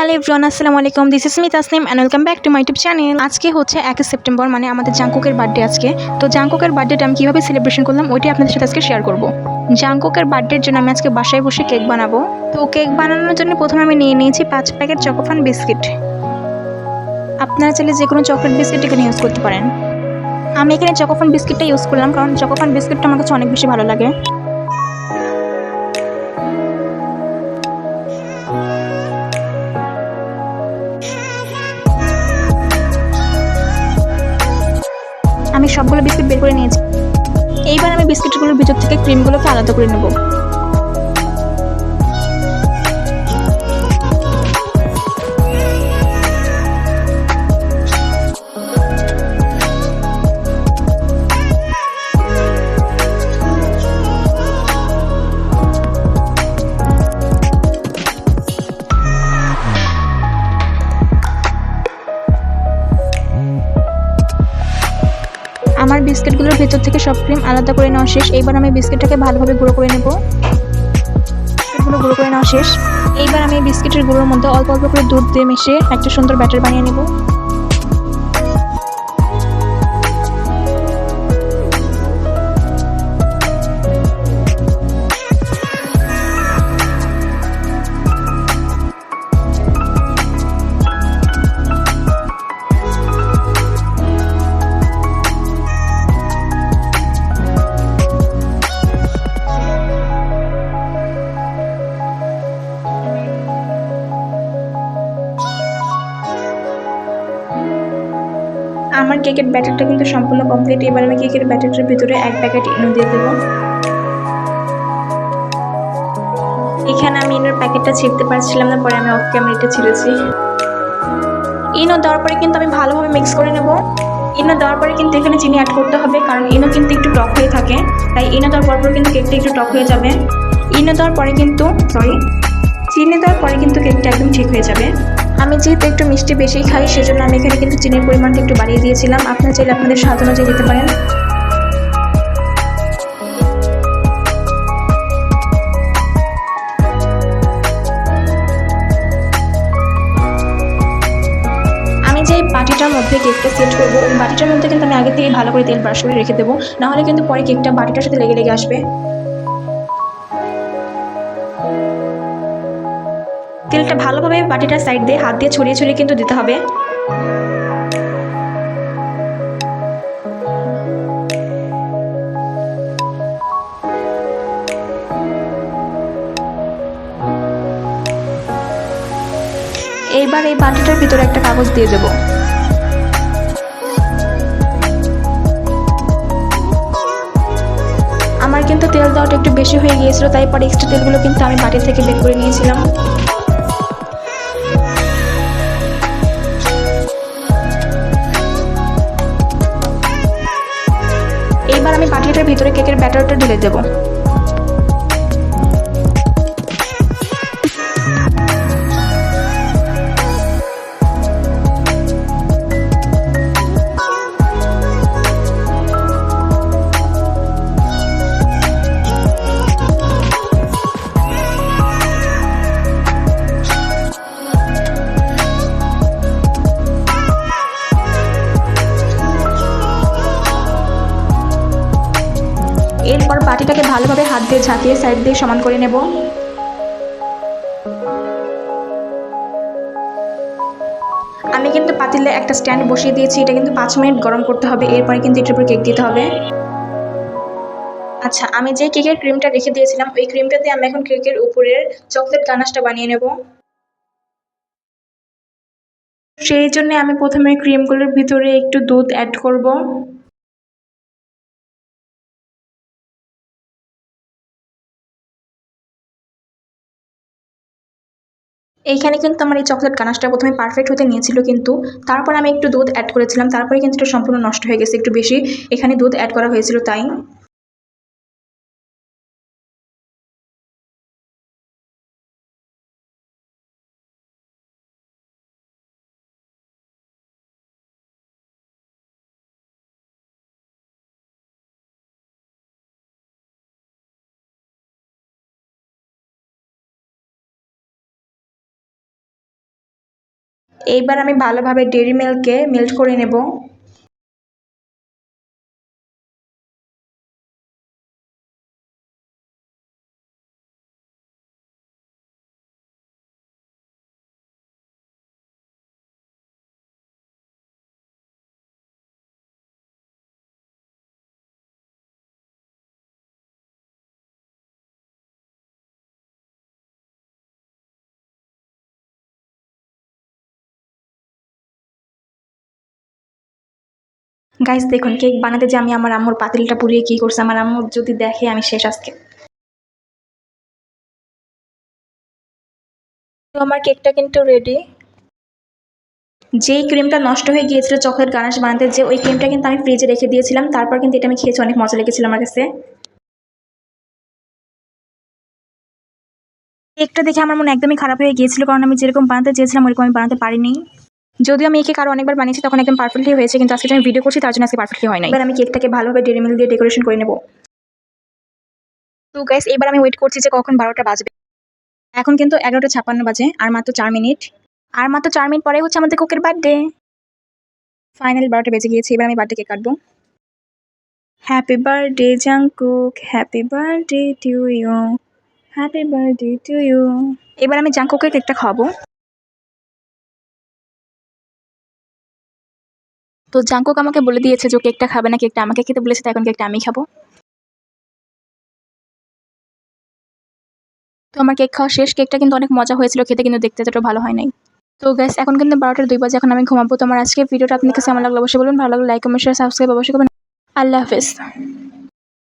Hello everyone, আসসালামু আলাইকুম। This is me Tasnim and welcome back to my YouTube channel আজকে হচ্ছে এক সেপ্টেম্বর মানে আমাদের জাঙ্কুকের বার্থডে আজকে। তো জাঙ্কুকের বার্থডেটা আমি কীভাবে সেলিব্রেশন করলাম, ওইটাই আপনাদের সাথে আজকে শেয়ার করব। জাঙ্কুকের বার্থডের জন্য আমি আজকে বাসায় বসে কেক বানাবো। তো কেক বানানোর জন্য প্রথমে আমি নিয়ে নিয়েছি পাঁচ প্যাকেট চকোফান বিস্কিট আপনারা চাইলে যে কোনো চকলেট বিস্কিট এখানে ইউজ করতে পারেন। আমি এখানে চকোফান বিস্কিটটা ইউজ করলাম, কারণ চকোফান বিস্কিটটা আমার কাছে অনেক বেশি ভালো লাগে। বের করে নিয়েছি। এইবার আমি বিস্কিটগুলোর ভিতর থেকে ক্রিমগুলোকে আলাদা করে নেব। আমার বিস্কিটগুলোর ভেতর থেকে সব ক্রিম আলাদা করে নেওয়া শেষ। এইবার আমি বিস্কিটটাকে ভালোভাবে গুঁড়ো করে নেব। বিস্কিটগুলো গুঁড়ো করে নেওয়া শেষ। এইবার আমি বিস্কিটের গুঁড়োর মধ্যে অল্প অল্প করে দুধ দিয়ে মিশিয়ে একটা সুন্দর ব্যাটার বানিয়ে নেব। আমার কেকের ব্যাটারটা কিন্তু সম্পূর্ণ কমপ্লিট এবার আমি কেকের ব্যাটারটার ভিতরে এক প্যাকেট ইনো দিয়ে দেবো। এখানে আমি ইনোর প্যাকেটটা ছিঁড়তে পারছিলাম না, পরে আমি অফ ক্যামেরাটা ছিঁড়েছি। ইনো দেওয়ার পরে কিন্তু আমি ভালোভাবে মিক্স করে নেব। ইনো দেওয়ার পরে কিন্তু এখানে চিনি অ্যাড করতে হবে, কারণ ইনো কিন্তু একটু টক হয়ে থাকে, তাই ইনো দেওয়ার পর পর কিন্তু কেকটা একটু টক হয়ে যাবে। ইনো দেওয়ার পরে কিন্তু সরি চিনি দেওয়ার পরে কিন্তু কেকটা একদম ঠিক হয়ে যাবে। আমি যেহেতু একটু মিষ্টি বেশি খাই, সেজন্য আমি এখানে কিন্তু চিনির পরিমাণটা একটু বাড়িয়ে দিয়েছিলাম। আপনারা চাইলে আপনাদের স্বাদ অনুযায়ী দিতে পারেন। বাটিটার মধ্যে কেকটা সেট করব, বাটিটার মধ্যে কিন্তু আমি আগে থেকে ভালো করে তেল ব্রাশ করে রেখে দেবো। নাহলে কিন্তু পরে কেকটা বাটিটার সাথে লেগে লেগে আসবে। তেলটা ভালোভাবে বাটিটার সাইড দিয়ে হাত দিয়ে ছড়িয়ে ছড়িয়ে কিন্তু দিতে হবে। এইবার এই বাটিটার ভিতরে একটা কাগজ দিয়ে দেবো। আমার কিন্তু তেল দেওয়াটা একটু বেশি হয়ে গিয়েছিল, তাই পরে এক্সট্রা তেলগুলো কিন্তু আমি বাটি থেকে বের করে নিয়েছিলাম। ঢেলে দেবো। এরপর বাটিটাকে ভালোভাবে হাত দিয়ে ঝাঁকিয়ে সাইড দিয়ে সমান করে নেব। আমি কিন্তু পাতিলে একটা স্ট্যান্ড বসিয়ে দিয়েছি, এটা কিন্তু পাঁচ মিনিট গরম করতে হবে, এরপরে কিন্তু এটার উপর কেক দিতে হবে। আচ্ছা আমি যে কেকের ক্রিমটা রেখে দিয়েছিলাম, ওই ক্রিমটা দিয়ে আমি এখন কেকের উপরের চকলেট গানাশটা বানিয়ে নেব। সেই জন্য আমি প্রথমে ক্রিমগুলোর ভিতরে একটু দুধ অ্যাড করব। এইখানে কিন্তু আমার এই চকলেট কানাসটা প্রথমে পারফেক্ট হতে নিয়েছিল কিন্তু তারপর আমি একটু দুধ অ্যাড করেছিলাম, তারপরে কিন্তু এটা সম্পূর্ণ নষ্ট হয়ে গেছে, একটু বেশি এখানে দুধ অ্যাড করা হয়েছিল তাই। এইবার আমি ভালোভাবে ডেরি মিল্ককে মেল্ট করে নেব। গাইস দেখুন কেক বানাতে যে আমি আমার আম্মুর পাতিলটা পুড়িয়ে কি করছে, আমার আম্মু যদি দেখে আমি শেষ আজকে। তো আমার কেকটা কিন্তু রেডি যেই ক্রিমটা নষ্ট হয়ে গিয়েছিল চকলেট গানাশ বানাতে, যে ওই ক্রিমটা কিন্তু আমি ফ্রিজে রেখে দিয়েছিলাম, তারপর কিন্তু এটা আমি খেয়েছি, অনেক মজা লেগেছিল আমার কাছে। কেকটা দেখে আমার মনে একদমই খারাপ হয়ে গিয়েছিল, কারণ আমি যেরকম বানাতে চেয়েছিলাম, ওরকম আমি বানাতে পারিনি। যদিও আমি একে কারও অনেকবার বানিয়েছি তখন একদম পারফেক্টলি হয়েছে কিন্তু আজকে আমি ভিডিও করছি তার জন্য আজকে পারফেক্টলি হয় না এবার আমি কেকটাকে ভালোভাবে ডেরি মিল দিয়ে ডেকোরেশন করে নেব। তো গাইস এবার আমি ওয়েট করছি যে কখন বারোটা বাজবে। এখন কিন্তু এগারোটা ছাপ্পান্ন বাজে আর মাত্র চার মিনিট। আর মাত্র চার মিনিট পরে হচ্ছে আমাদের কোকের বার্থডে ফাইনাল বারোটা বেজে গিয়েছে এবার আমি বার্থডে কেক কাটবো। Happy birthday Jungkook happy birthday to you happy birthday to you এবার আমি জাংকুকের কেকটা খাওয়াবো। তো জাঙ্কুক আমাকে বলে দিয়েছে যে কেকটা খাবে না, কেকটা আমাকে খেতে বলেছে, তাই এখন কেকটা আমি খাব। তো আমার কেক খাওয়া শেষ, কেকটা কিন্তু অনেক মজা হয়েছিল, খেতে কিন্তু দেখতে যেটা ভালো হয় নাই। তো গ্যাস এখন কিন্তু বারোটার দুই বাজে, এখন আমি ঘুমাবো। তোমার আজকে ভিডিওটা আপনার কাছে আমার লাগল অবশ্যই বলুন ভালো লাগল লাইক কমেন্ট শেয়ার সাবস্ক্রাইব অবশ্যই করবেন। আল্লাহ হাফেজ।